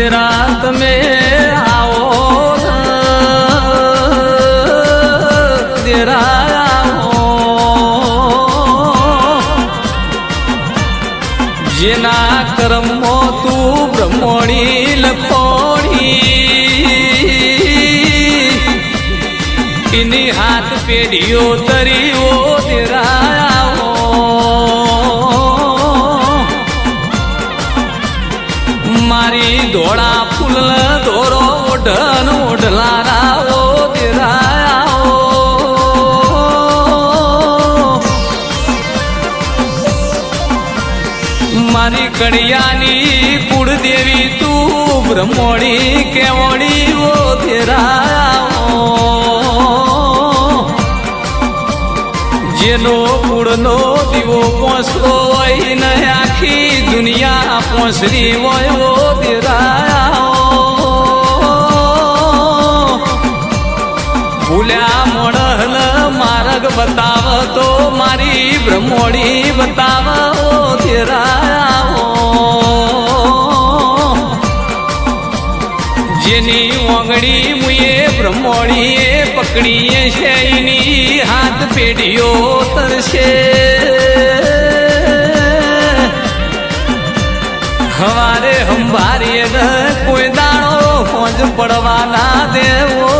દેરા મે આવો તેરા જેના કર્મો તું બ્રહ્મણી લખોણી એની હાથ પેઢીઓ તરીઓ દેરાવો મારી કડિયાની કુળદેવી તું બ્રહ્મણી કેવડી ઓ ધેરાઓ જેનો કુળનો દીવો પોસરો હોય આખી દુનિયા પોસરી હોય ઓ ભૂલ્યા મોડલ માર્ગ બતાવ તો મારી બ્રહ્મોડી બતાવ, ઓ જેની ઓગણી મુએ બ્રહ્મોડીએ પકડીએ છે, એની હાથ પેઢીઓ તરશે. હવારે હંભારીએ કોઈ દાણો ફોજ પડવાના દેવો.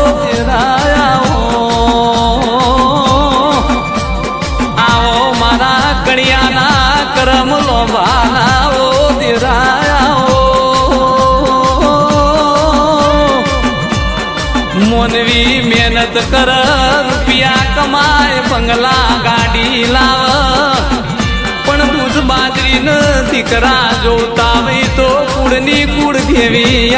બંગલા ગાડી લાવ. પણ દૂધ બાજરી ન દીકરા જોતા તો કુળની કુળ દેવી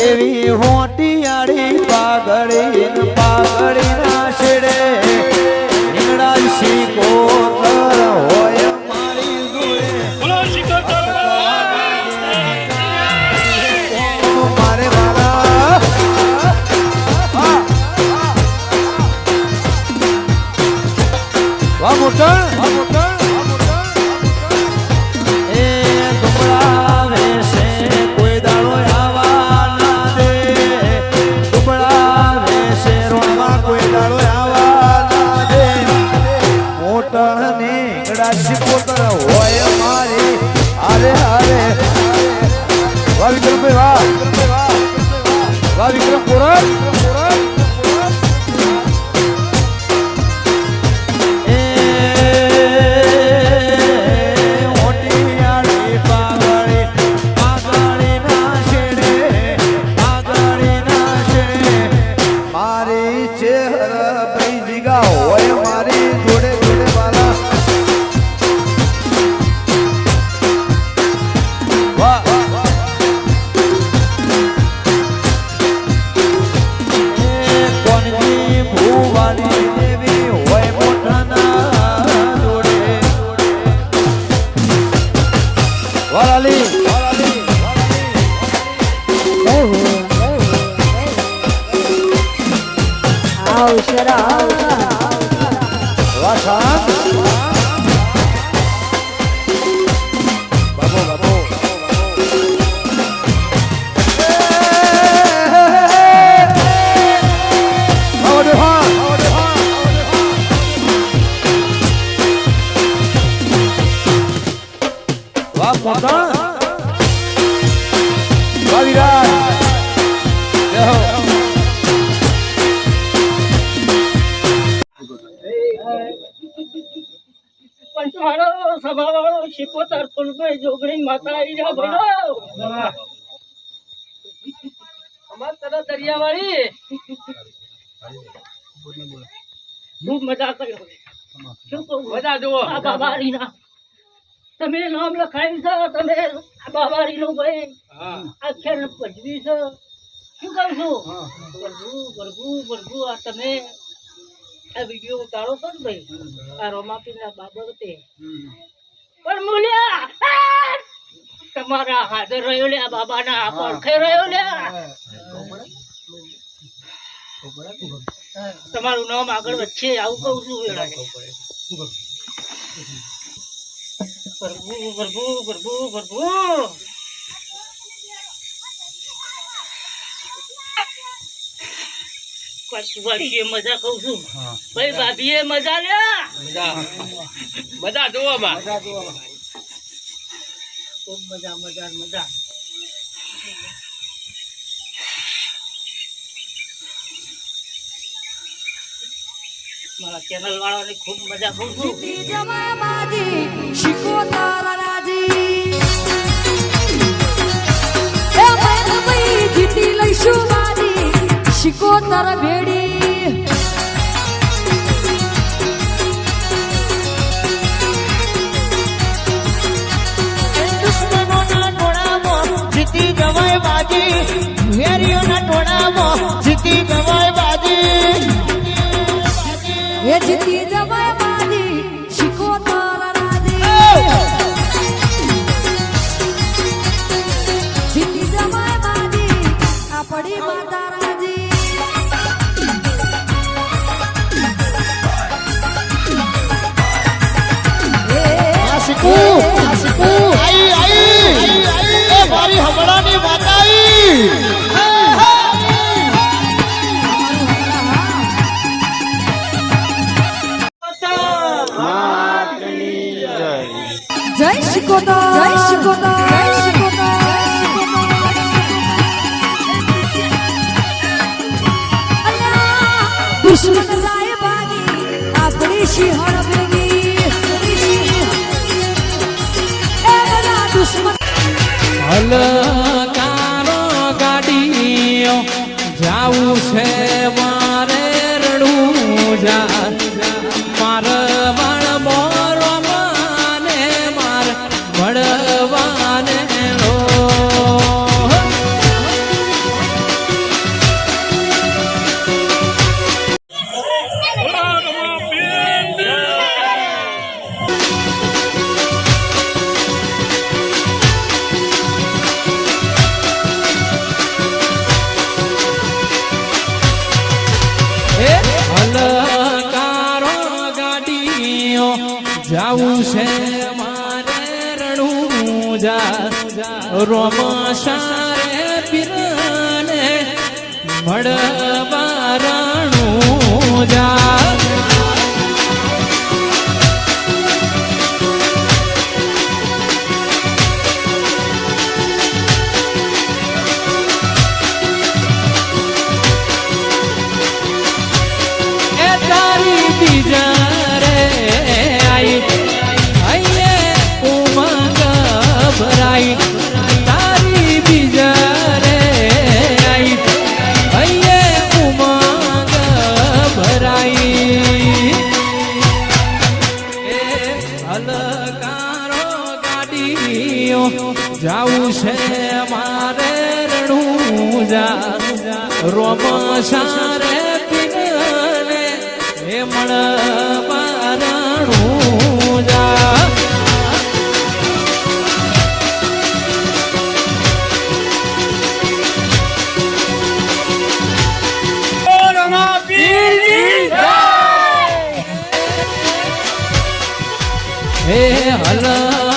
એવી હોટિયાળી પાઘડી ન પાઘડી Bali. આ તમે નામ લખાયું છો? તમે આ બાબારીનું ભાઈ? આખ્યાન પજવી છે? શું કહું છું? પ્રભુ પ્રભુ પ્રભુ આ તમે આ વીડિયો ઉતારો છો ને ભાઈ? આ રોમાપીના બાબતે. આ! તમારા હાજર રહ્યો લે બાબાના પડખે રહ્યો લે તમારું નામ આગળ વચ્ચે આવું કહું છું વેળા પ્રભુ પ્રભુ પ્રભુ પ્રભુ. મજા કહું છું. ભાઈ ભાભીએ મજા લ્યા. બધા જોવામાં. ખૂબ મજા મજા મજા. મારા ચેનલ વાળાને ખૂબ મજા ખૂબ જીતી જવાય રાજી. જીતી જવાય બાજી. એ જીતી જવાય બાજી, શિકોતર રાજી. જીતી જવાય બાજી, આપણી માતા રાજી. આશિકુ આશિકુ આઈ આઈ. એ મારી હમણાંની માતા આઈ জয় শিকোদা জয় শিকোদা জয় শিকোদা দুশ্মন যায় বাগি আপনি শিহর যাও সে মারে রুজা মার જાવું છે મારે રણુજા રોમશારે પીરને મળવા ગાડીઓ જાવું છે મારે રણુજા. રોમ સારે પીને એ મળવા રણુજા. હે હલકારો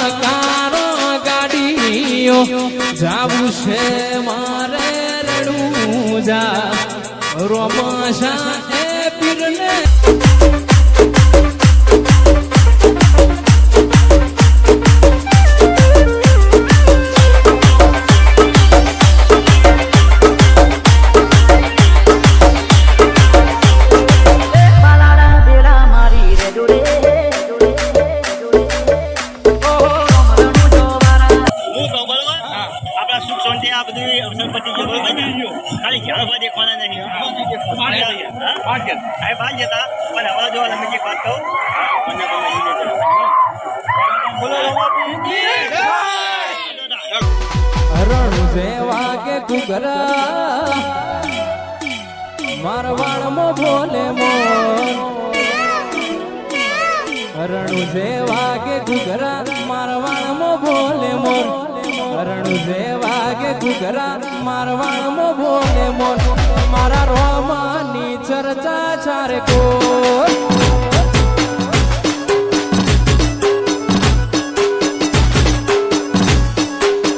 ગાડીઓ જાવું છે મારે રણુજા રોમશા એ પીરને મારવાડમાં ભોલે મોર. જે વાગે કે મારવાણ મો ભોલે મોર. હરણ વાગે કે મારવાણ મો ભોલે મોર. મારા રોમાની ચર્ચા ચારે કોર.